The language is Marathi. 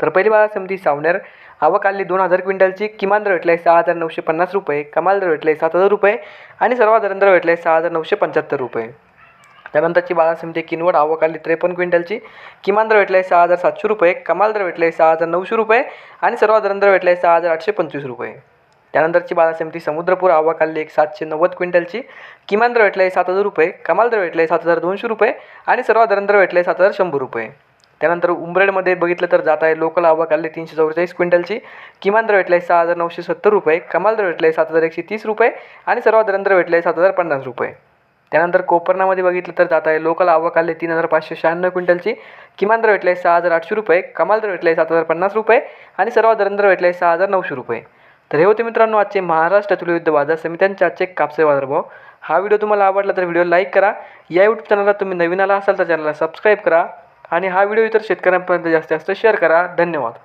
तर पहिली बाजार समिती सावनेर. आवक आली दोन हजार क्विंटलची. किमान दर भेटला आहे सहा हजार नऊशे पन्नास रुपये. कमाल दर भेटला आहे सात हजार रुपये. आणि सर्वाधारण दर भेटला आहे सहा हजार नऊशे पंच्याहत्तर रुपये. त्यानंतरची बाजार समिती किनवट आवक आली त्रेपन्न क्विंटलची. किमान दर भेटला आहे सहा हजार सातशे रुपये. कमाल दर भेटला आहे सहा हजार नऊशे रुपये. आणि सर्वाधारण दर भेटला आहे सहा हजार आठशे पंचवीस रुपये. त्यानंतरची बाजार समिती समुद्रपूर आवक आली एक सातशे नव्वद क्विंटलची. किमान दर भेटला आहे सात हजार रुपये. कमाल दर भेटला आहे सात हजार दोनशे रुपये. आणि सर्वाधारण दर भेटला आहे सात हजार शंभर रुपये. त्यानंतर उंबरेडमध्ये बघितलं तर जात आहे लोकल आवक आली तीनशे चौवेचाळीस क्विंटलची. किमान दर भेटला आहे सहा हजार नऊशे सत्तर रुपये. कमाल दर भेटला आहे सात हजार एकशे तीस रुपये. आणि सर्वात दरंदर भेटला आहे सात हजार पन्नास रुपये. त्यानंतर कोपरनामध्ये बघितलं तर जात आहे लोकल आवक आले तीन हजार पाचशे शहाण्णव क्विंटलची. किमान दर भेटला आहे सहा हजार आठशे रुपये. कमाल दर भेटला आहे सात हजार पन्नास रुपये. आणि सर्वात दरंदर भेटला आहे सहा हजार नऊशे रुपये. तर हे होते मित्रांनो आजचे महाराष्ट्रातील तुलयुद्ध बाजार समित्यांचे आजचे कापसे बाजारभाव हा व्हिडिओ तुम्हाला आवडला तर व्हिडिओ लाईक करा. या यूट्यूब चॅनलला तुम्ही नवीन आला असाल तर चॅनलला सबस्क्राईब करा. आणि हा व्हिडिओ इतर शेतकऱ्यांपर्यंत जास्तीत जास्त शेअर करा. धन्यवाद.